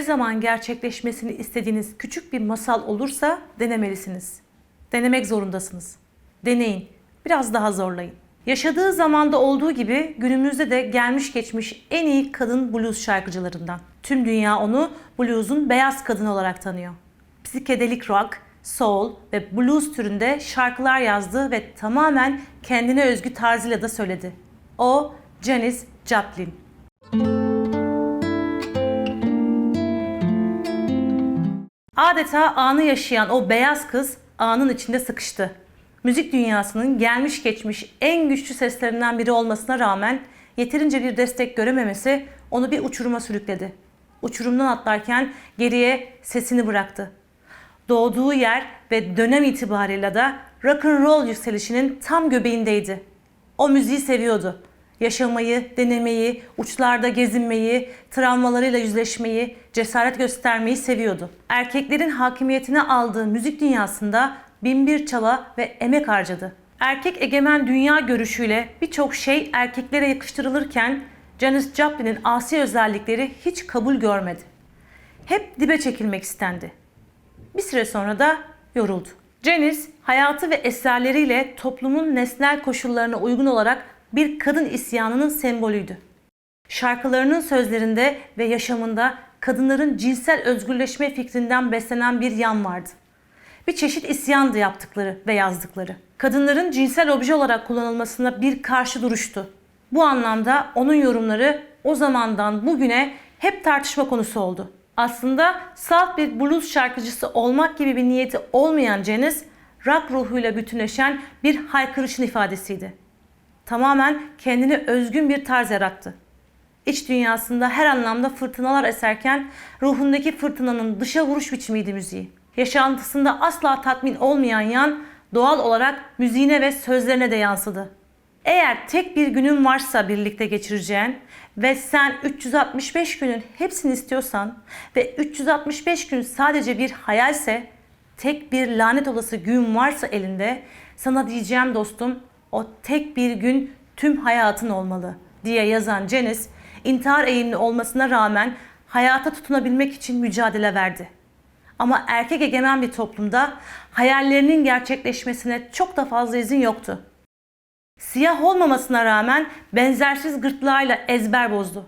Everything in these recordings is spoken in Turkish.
ne zaman gerçekleşmesini istediğiniz küçük bir masal olursa denemelisiniz. Denemek zorundasınız. Deneyin. Biraz daha zorlayın. Yaşadığı zamanda olduğu gibi günümüzde de gelmiş geçmiş en iyi kadın blues şarkıcılarından. Tüm dünya onu blues'un beyaz kadını olarak tanıyor. Psikedelik rock, soul ve blues türünde şarkılar yazdı ve tamamen kendine özgü tarzıyla da söyledi. O Janis Joplin. Adeta anı yaşayan o beyaz kız anın içinde sıkıştı. Müzik dünyasının gelmiş geçmiş en güçlü seslerinden biri olmasına rağmen yeterince bir destek görememesi onu bir uçuruma sürükledi. Uçurumdan atlarken geriye sesini bıraktı. Doğduğu yer ve dönem itibarıyla da rock and roll yükselişinin tam göbeğindeydi. O müziği seviyordu. Yaşamayı, denemeyi, uçlarda gezinmeyi, travmalarıyla yüzleşmeyi, cesaret göstermeyi seviyordu. Erkeklerin hakimiyetine aldığı müzik dünyasında binbir çaba ve emek harcadı. Erkek egemen dünya görüşüyle birçok şey erkeklere yakıştırılırken Janis Joplin'in asi özellikleri hiç kabul görmedi. Hep dibe çekilmek istendi. Bir süre sonra da yoruldu. Janis hayatı ve eserleriyle toplumun nesnel koşullarına uygun olarak bir kadın isyanının sembolüydü. Şarkılarının sözlerinde ve yaşamında kadınların cinsel özgürleşme fikrinden beslenen bir yan vardı. Bir çeşit isyandı yaptıkları ve yazdıkları. Kadınların cinsel obje olarak kullanılmasına bir karşı duruştu. Bu anlamda onun yorumları o zamandan bugüne hep tartışma konusu oldu. Aslında salt bir blues şarkıcısı olmak gibi bir niyeti olmayan Janis, rock ruhuyla bütünleşen bir haykırışın ifadesiydi. Tamamen kendine özgün bir tarz yarattı. İç dünyasında her anlamda fırtınalar eserken ruhundaki fırtınanın dışa vuruş biçimiydi müziği. Yaşantısında asla tatmin olmayan yan doğal olarak müziğine ve sözlerine de yansıdı. Eğer tek bir günün varsa birlikte geçireceğin ve sen 365 günün hepsini istiyorsan ve 365 gün sadece bir hayalse, tek bir lanet olası gün varsa elinde sana diyeceğim dostum o tek bir gün tüm hayatın olmalı diye yazan Janis intihar eğilimli olmasına rağmen hayata tutunabilmek için mücadele verdi. Ama erkek egemen bir toplumda hayallerinin gerçekleşmesine çok da fazla izin yoktu. Siyah olmamasına rağmen benzersiz gırtlağıyla ezber bozdu.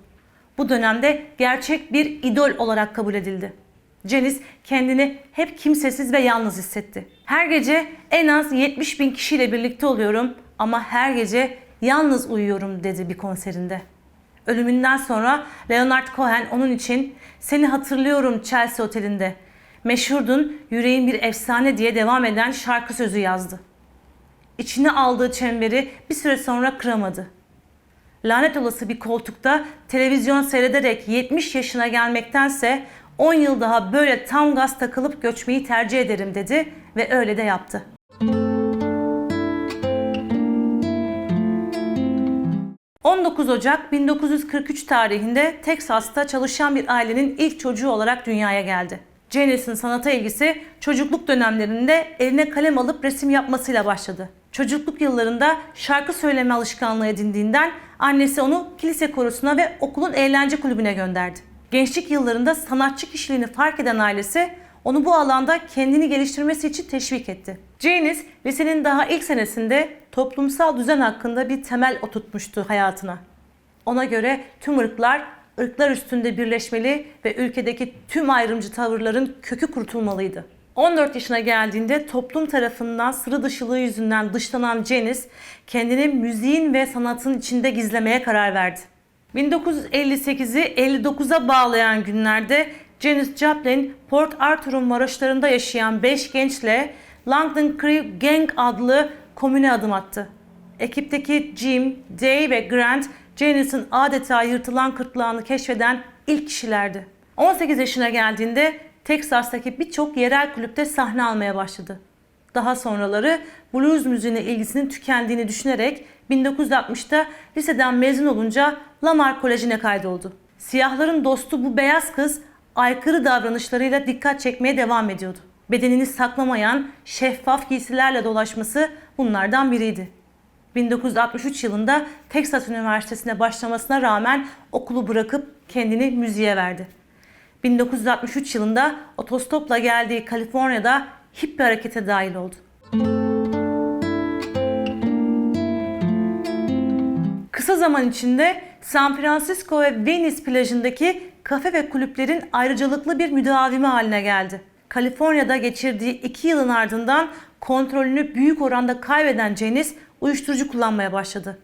Bu dönemde gerçek bir idol olarak kabul edildi. Janis kendini hep kimsesiz ve yalnız hissetti. Her gece en az 70 bin kişiyle birlikte oluyorum ama her gece yalnız uyuyorum dedi bir konserinde. Ölümünden sonra Leonard Cohen onun için seni hatırlıyorum Chelsea Oteli'nde. Meşhurdun, yüreğin bir efsane diye devam eden şarkı sözü yazdı. İçine aldığı çemberi bir süre sonra kıramadı. Lanet olası bir koltukta televizyon seyrederek 70 yaşına gelmektense 10 yıl daha böyle tam gaz takılıp göçmeyi tercih ederim dedi ve öyle de yaptı. ...19 Ocak 1943 tarihinde Teksas'ta çalışan bir ailenin ilk çocuğu olarak dünyaya geldi. Janis'in sanata ilgisi çocukluk dönemlerinde eline kalem alıp resim yapmasıyla başladı. Çocukluk yıllarında şarkı söyleme alışkanlığı edindiğinden annesi onu kilise korosuna ve okulun eğlence kulübüne gönderdi. Gençlik yıllarında sanatçı kişiliğini fark eden ailesi onu bu alanda kendini geliştirmesi için teşvik etti. Janis lisenin daha ilk senesinde toplumsal düzen hakkında bir temel oturtmuştu hayatına. Ona göre tüm ırklar ırklar üstünde birleşmeli ve ülkedeki tüm ayrımcı tavırların kökü kurtulmalıydı. 14 yaşına geldiğinde toplum tarafından sıra dışılığı yüzünden dışlanan Janis kendini müziğin ve sanatın içinde gizlemeye karar verdi. 1958'i 59'a bağlayan günlerde Janis Joplin, Port Arthur'un varoşlarında yaşayan 5 gençle London Crew Gang adlı komüne adım attı. Ekipteki Jim, Day ve Grant, Janis'in adeta yırtılan kırtlağını keşfeden ilk kişilerdi. 18 yaşına geldiğinde Teksas'taki birçok yerel kulüpte sahne almaya başladı. Daha sonraları blues müziğine ilgisinin tükendiğini düşünerek 1960'ta liseden mezun olunca Lamar Koleji'ne kaydoldu. Siyahların dostu bu beyaz kız aykırı davranışlarıyla dikkat çekmeye devam ediyordu. Bedenini saklamayan şeffaf giysilerle dolaşması bunlardan biriydi. 1963 yılında Texas Üniversitesi'ne başlamasına rağmen okulu bırakıp kendini müziğe verdi. 1963 yılında otostopla geldiği Kaliforniya'da hippie harekete dahil oldu. Kısa zaman içinde San Francisco ve Venice plajındaki kafe ve kulüplerin ayrıcalıklı bir müdavimi haline geldi. Kaliforniya'da geçirdiği iki yılın ardından kontrolünü büyük oranda kaybeden Janis uyuşturucu kullanmaya başladı.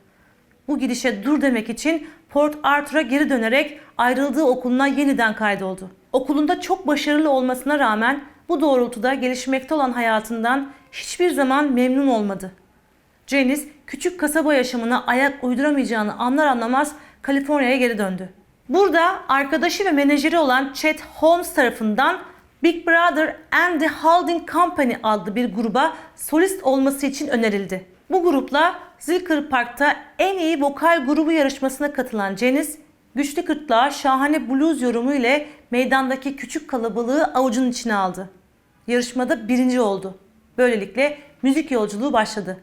Bu gidişe dur demek için Port Arthur'a geri dönerek ayrıldığı okuluna yeniden kaydoldu. Okulunda çok başarılı olmasına rağmen bu doğrultuda gelişmekte olan hayatından hiçbir zaman memnun olmadı. Janice küçük kasaba yaşamına ayak uyduramayacağını anlar anlamaz Kaliforniya'ya geri döndü. Burada arkadaşı ve menajeri olan Chet Holmes tarafından Big Brother and the Holding Company adlı bir gruba solist olması için önerildi. Bu grupla Zilker Park'ta en iyi vokal grubu yarışmasına katılan Janice, güçlü kırtlağa şahane blues yorumu ile meydandaki küçük kalabalığı avucunun içine aldı. Yarışmada birinci oldu. Böylelikle müzik yolculuğu başladı.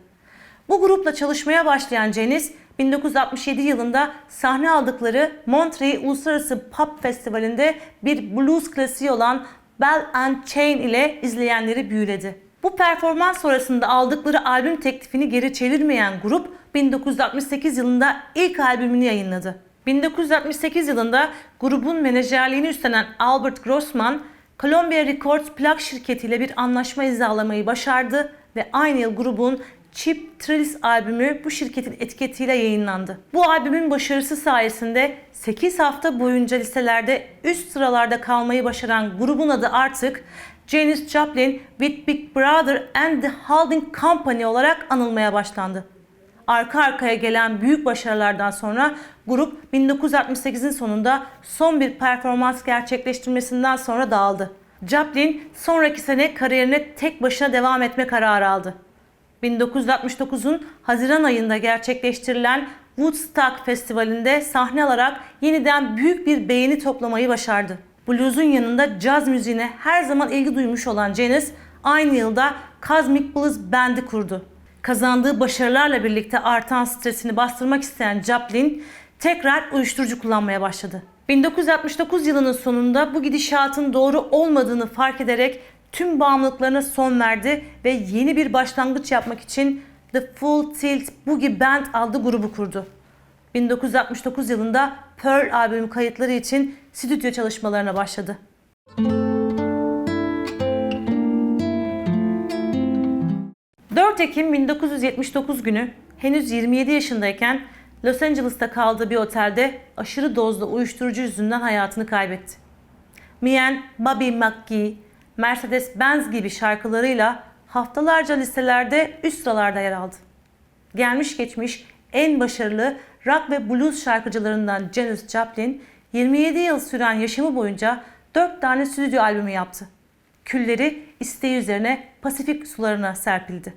Bu grupla çalışmaya başlayan Janis, 1967 yılında sahne aldıkları Monterey Uluslararası Pop Festivali'nde bir blues klasiği olan Bell and Chain ile izleyenleri büyüledi. Bu performans sonrasında aldıkları albüm teklifini geri çevirmeyen grup 1968 yılında ilk albümünü yayınladı. 1968 yılında grubun menajerliğini üstlenen Albert Grossman, Columbia Records plak şirketiyle bir anlaşma imzalamayı başardı ve aynı yıl grubun Cheap Thrills albümü bu şirketin etiketiyle yayınlandı. Bu albümün başarısı sayesinde 8 hafta boyunca listelerde üst sıralarda kalmayı başaran grubun adı artık Janis Joplin with Big Brother and the Holding Company olarak anılmaya başlandı. Arka arkaya gelen büyük başarılardan sonra grup 1968'in sonunda son bir performans gerçekleştirmesinden sonra dağıldı. Joplin sonraki sene kariyerine tek başına devam etme kararı aldı. 1969'un Haziran ayında gerçekleştirilen Woodstock Festivali'nde sahne alarak yeniden büyük bir beğeni toplamayı başardı. Blues'un yanında caz müziğine her zaman ilgi duymuş olan Janis aynı yılda Cosmic Blues Band'i kurdu. Kazandığı başarılarla birlikte artan stresini bastırmak isteyen Joplin tekrar uyuşturucu kullanmaya başladı. 1969 yılının sonunda bu gidişatın doğru olmadığını fark ederek tüm bağımlılıklarına son verdi ve yeni bir başlangıç yapmak için The Full Tilt Boogie Band adlı grubu kurdu. 1969 yılında Pearl albümü kayıtları için stüdyo çalışmalarına başladı. 4 Ekim 1979 günü henüz 27 yaşındayken Los Angeles'ta kaldığı bir otelde aşırı dozda uyuşturucu yüzünden hayatını kaybetti. Mien, Bobby McGee, Mercedes-Benz gibi şarkılarıyla haftalarca listelerde üst sıralarda yer aldı. Gelmiş geçmiş en başarılı rock ve blues şarkıcılarından Janis Joplin 27 yıl süren yaşamı boyunca 4 tane stüdyo albümü yaptı. Külleri isteği üzerine Pasifik sularına serpildi.